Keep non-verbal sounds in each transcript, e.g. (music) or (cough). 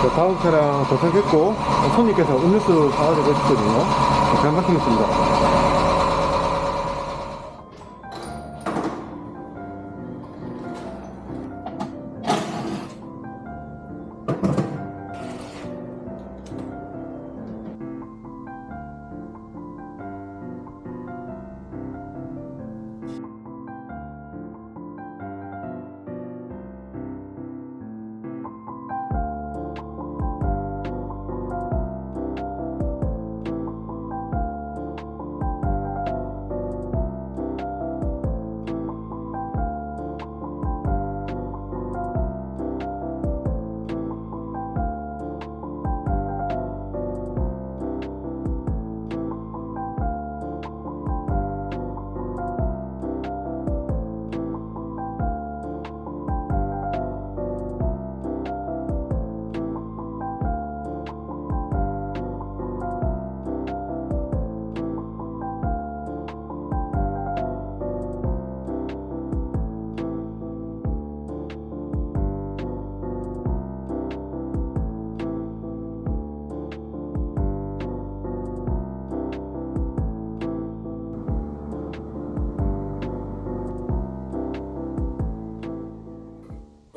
자, 다음 차량 도착했고 손님께서 음료수 사가지고 오셨거든요. 잘 마시겠습니다.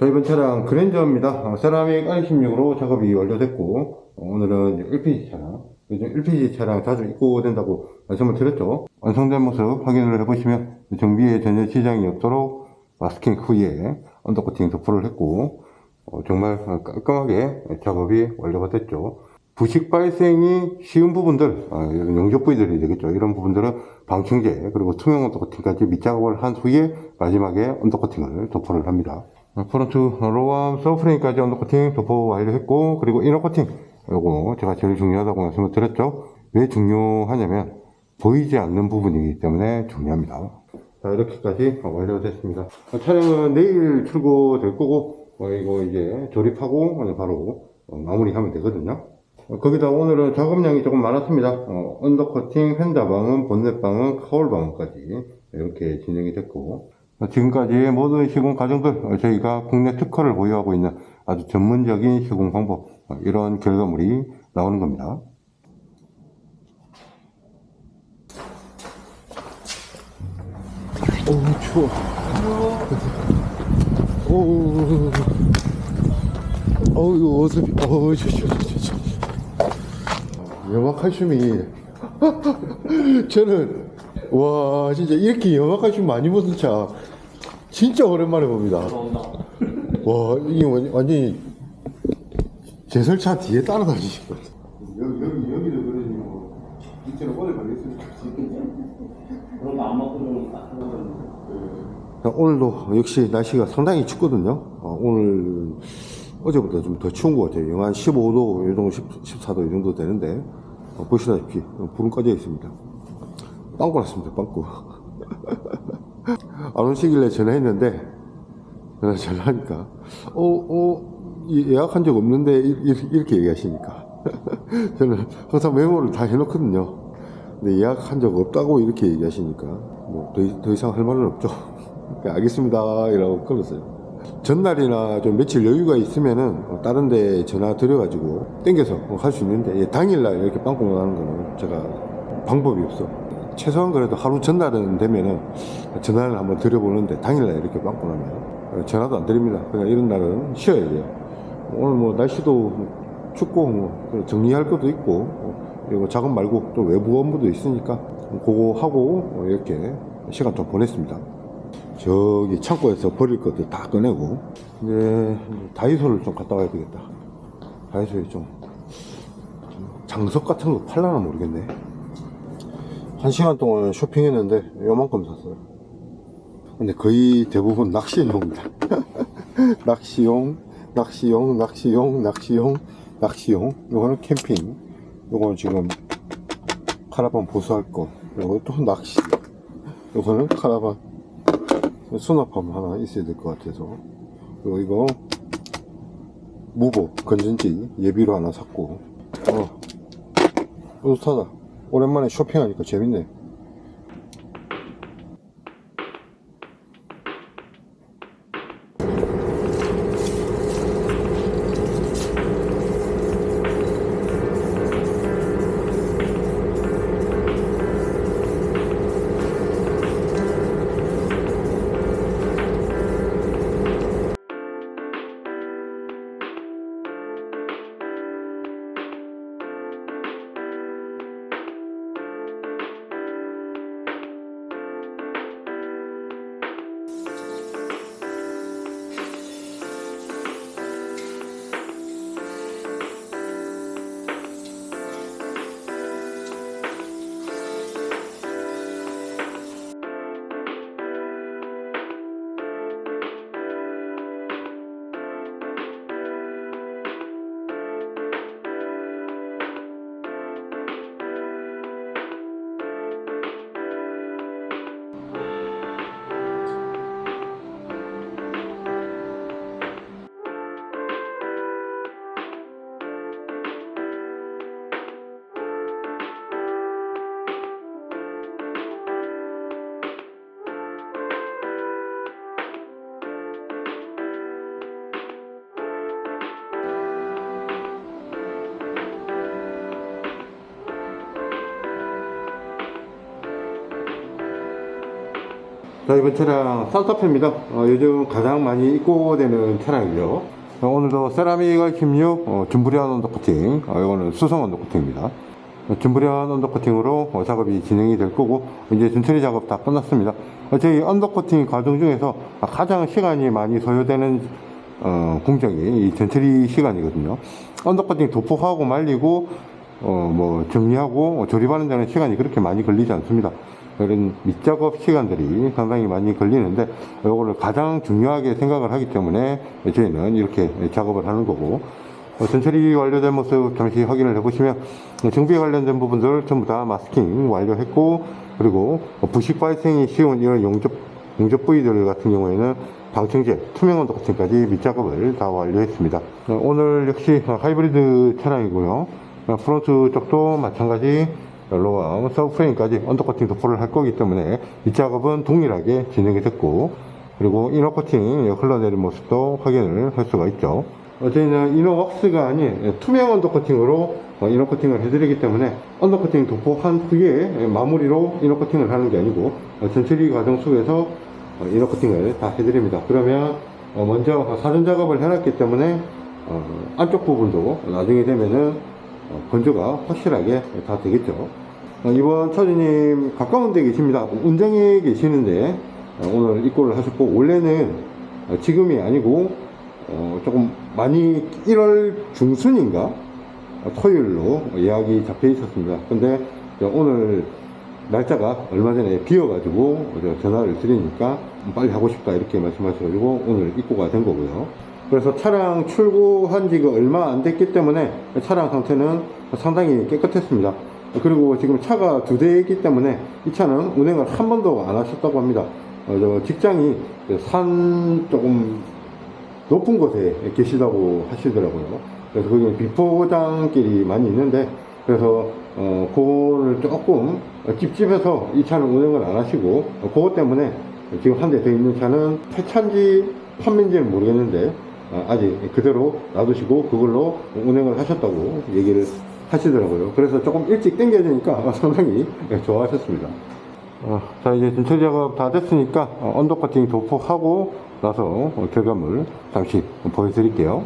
자, 이번 차량 그랜저입니다. 어, 세라믹 R16으로 작업이 완료됐고, 어, 오늘은 이제 LPG 차량, 요즘 LPG 차량 자주 입고된다고 말씀을 드렸죠. 완성된 모습 확인을 해보시면 정비에 전혀 지장이 없도록 마스킹 후에 언더코팅 도포를 했고, 어, 정말 깔끔하게 작업이 완료가 됐죠. 부식 발생이 쉬운 부분들, 용접 부위들이 되겠죠. 이런 부분들은 방충제, 그리고 투명 언더코팅까지 밑작업을 한 후에 마지막에 언더코팅을 도포를 합니다. 어, 프론트 로암 서프레임까지 언더 코팅 도포 완료했고, 그리고 이너 코팅, 요거 제가 제일 중요하다고 말씀을 드렸죠. 왜 중요하냐면, 보이지 않는 부분이기 때문에 중요합니다. 자, 이렇게까지 완료됐습니다. 어, 차량은 내일 출고될 거고, 어, 이거 이제 조립하고 바로 어, 마무리하면 되거든요. 어, 거기다 오늘은 작업량이 조금 많았습니다. 어, 언더커팅, 휀다 방음, 본넷 방음, 카울 방음까지 이렇게 진행이 됐고, 어, 지금까지 모든 시공 과정들 어, 저희가 국내 특허를 보유하고 있는 아주 전문적인 시공 방법 어, 이런 결과물이 나오는 겁니다. 어우 추워. 어우 어우 이거 어차피 어우 저저저저 염화칼슘이 (laughs) 저는 와 진짜 이렇게 염화칼슘 많이 묻은 차 진짜 오랜만에 봅니다. 와 이게 완- 완전히 제설차 뒤에 따라다니실 것 같아. 여기 여기 여기도 그러니 뭐 밑에는 오래 걸렸으니까. 그런 거안 먹고 그러니까. 자, 오늘도 역시 날씨가 상당히 춥거든요. 어, 오늘 어제보다 좀 더 추운 것 같아요. 영하 15도, 이 정도 10, 14도 이 정도 되는데 어, 보시다시피 어, 불은 꺼져 있습니다. 빵꾸 났습니다. 빵꾸. (laughs) 안 오시길래 전화했는데 전화 전화하니까 어, 어, 이- 예약한 적 없는데 이렇게 얘기하시니까 (laughs) 저는 항상 메모를 다 해놓거든요. 근데 예약한 적 없다고 이렇게 얘기하시니까 뭐 더 이상 할 말은 없죠. (laughs) 알겠습니다. 이라고 끊었어요. 전날이나 좀 며칠 여유가 있으면은 어, 다른 데 전화 드려가지고 땡겨서 할 수 있는데 예, 당일날 이렇게 빵꾸 나는 거는 제가 방법이 없어. 최소한 그래도 하루 전날은 되면은 전화를 한번 드려보는데 당일날 이렇게 빵꾸 나면 어, 전화도 안 드립니다. 그냥 이런 날은 쉬어야 돼요. 오늘 뭐 날씨도 춥고 뭐 정리할 것도 있고 어, 그리고 작업 말고 또 외부 업무도 있으니까 그거 하고 어, 이렇게 시간 좀 보냈습니다. 저기 창고에서 버릴 것들 다 꺼내고 이제 다이소를 좀 갔다 와야 되겠다. 다이소에 좀 장석 같은 거 팔라나 모르겠네. 한 시간 동안 쇼핑했는데 요만큼 샀어요. 근데 거의 대부분 낚시용입니다. (laughs) 낚시용, 낚시용, 낚시용, 낚시용, 낚시용. 요거는 캠핑. 요거는 지금 카라반 보수할 거. 요거 또 낚시. 요거는 카라반 수납함 하나 있어야 될 것 같아서. 그리고 이거 무보 건전지 예비로 하나 샀고. 어, 뿌듯하다. 오랜만에 쇼핑하니까 재밌네. 자, 이번 차량 산타페입니다. 어, 요즘 가장 많이 입고되는 차량이죠. 어, 오늘도 세라믹 16 어, 준브리안 언더코팅, 어, 이거는 수성 언더코팅입니다. 어, 준브리안 언더코팅으로 어, 작업이 진행이 될 거고, 이제 전처리 작업 다 끝났습니다. 어, 저희 언더코팅 과정 중에서 가장 시간이 많이 소요되는 어, 공정이 이 전처리 시간이거든요. 언더코팅 도포하고 말리고, 어, 뭐, 정리하고 어, 조립하는 데는 시간이 그렇게 많이 걸리지 않습니다. 이런 밑작업 시간들이 상당히 많이 걸리는데, 이거를 가장 중요하게 생각을 하기 때문에 저희는 이렇게 작업을 하는 거고, 어, 전처리 완료된 모습 잠시 확인을 해보시면, 어, 정비에 관련된 부분들 전부 다 마스킹 완료했고, 그리고 어, 부식 발생이 쉬운 이런 용접, 용접 부위들 같은 경우에는 방청제, 투명 온도 코팅까지 밑작업을 다 완료했습니다. 어, 오늘 역시 어, 하이브리드 차량이고요. 어, 프론트 쪽도 마찬가지 로암, 서브프레임까지 언더코팅 도포를 할 거기 때문에 이 작업은 동일하게 진행이 됐고 그리고 이너코팅 흘러내린 모습도 확인을 할 수가 있죠. 어, 저희는 이너웍스가 아닌 예, 투명 언더코팅으로 어, 이너코팅을 해드리기 때문에 언더코팅 도포한 후에 예, 마무리로 이너코팅을 하는 게 아니고 어, 전처리 과정 속에서 어, 이너코팅을 다 해드립니다. 그러면 어, 먼저 사전 작업을 해놨기 때문에 어, 안쪽 부분도 나중에 되면은 어, 건조가 확실하게 다 되겠죠. 어, 이번 차주님 가까운 데 계십니다. 운정에 계시는데 어, 오늘 입고를 하셨고 원래는 어, 지금이 아니고 어, 조금 많이 1월 중순인가 어, 토요일로 예약이 잡혀 있었습니다. 근데 저 오늘 날짜가 얼마 전에 비어가지고 저 전화를 드리니까 빨리 하고 싶다 이렇게 말씀하셔가지고 오늘 입고가 된 거고요. 그래서 차량 출고한 지가 얼마 안 됐기 때문에 차량 상태는 상당히 깨끗했습니다. 그리고 지금 차가 두 대이기 때문에 이 차는 운행을 한 번도 안 하셨다고 합니다. 어, 저 직장이 산 조금 높은 곳에 계시다고 하시더라고요. 그래서 거기 비포장길이 많이 있는데, 그래서, 어, 그거를 조금 찝찝해서 이 차는 운행을 안 하시고, 어, 그것 때문에 지금 한 대 더 있는 차는 폐차인지 판매인지는 모르겠는데, 어, 아직 그대로 놔두시고 그걸로 운행을 하셨다고 얘기를 하시더라고요. 그래서 조금 일찍 당겨지니까 상당히 좋아하셨습니다. 어, 자 이제 전처리 작업 다 됐으니까 어, 언더 커팅 도포하고 나서 어, 결과물 잠시 보여드릴게요.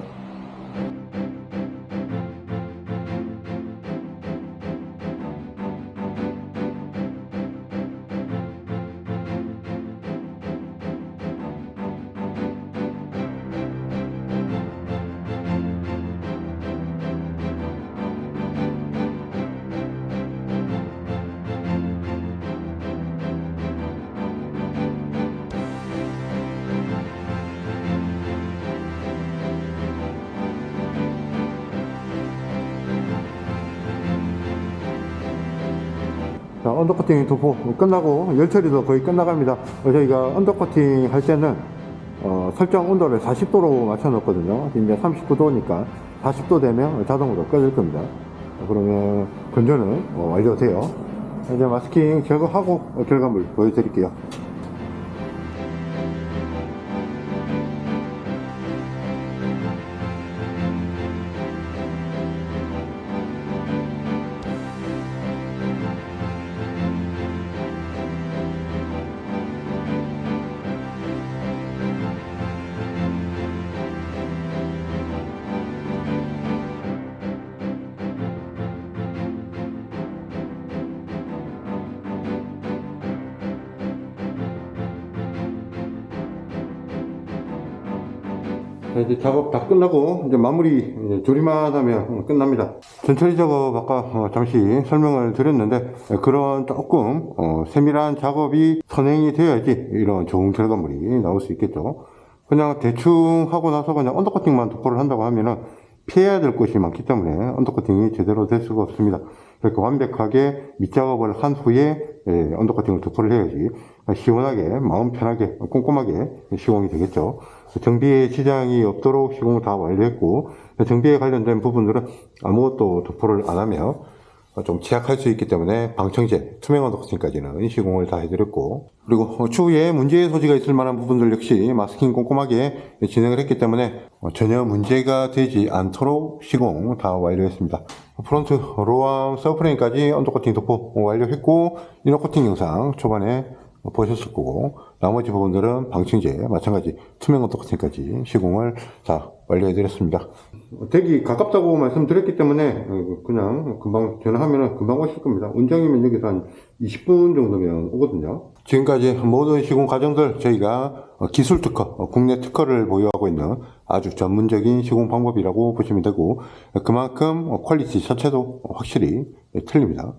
언더커팅 도포 끝나고 열 처리도 거의 끝나갑니다. 어, 저희가 언더커팅 할 때는 어, 설정 온도를 40도로 맞춰 놓거든요. 이제 39도니까 40도 되면 자동으로 꺼질 겁니다. 어, 그러면 건조는 어, 완료돼요. 이제 마스킹 제거하고 어, 결과물 보여드릴게요. 이제 작업 다 끝나고 이제 마무리 이제 조리만 하면 끝납니다. 전처리 작업 아까 어, 잠시 설명을 드렸는데 어, 그런 조금 어, 세밀한 작업이 선행이 되어야지 이런 좋은 결과물이 나올 수 있겠죠. 그냥 대충 하고 나서 그냥 언더커팅만 도포를 한다고 하면은 피해야 될 것이 많기 때문에 언더커팅이 제대로 될 수가 없습니다. 그러니까 완벽하게 밑작업을 한 후에 예, 언더커팅을 도포를 해야지 시원하게 마음 편하게 꼼꼼하게 시공이 되겠죠. 정비에 지장이 없도록 시공을 다 완료했고 정비에 관련된 부분들은 아무것도 도포를 안 하며 좀 취약할 수 있기 때문에 방청제, 투명 언더커팅까지는 시공을 다 해드렸고 그리고 추후에 문제의 소지가 있을 만한 부분들 역시 마스킹 꼼꼼하게 진행을 했기 때문에 전혀 문제가 되지 않도록 시공 다 완료했습니다. 프론트 로암 서프레임까지 언더커팅 도포 완료했고 이너코팅 영상 초반에 보셨을 거고 나머지 부분들은 방충제 마찬가지 투명한 똑같으니까지 시공을 다 완료해 드렸습니다. 댁이 가깝다고 말씀드렸기 때문에 어, 그냥 금방 전화하면 금방 오실 겁니다. 운정이면 여기서 한 20분 정도면 오거든요. 지금까지 모든 시공 과정들 저희가 어, 기술 특허, 어, 국내 특허를 보유하고 있는 아주 전문적인 시공 방법이라고 보시면 되고 어, 그만큼 어, 퀄리티 자체도 확실히 예, 틀립니다.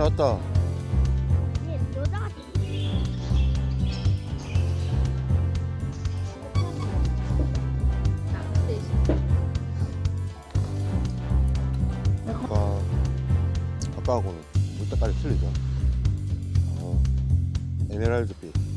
다른 애 왔다. 여자가 아까 아까하고는 물때깔이 틀리죠. 어, 에메랄드빛.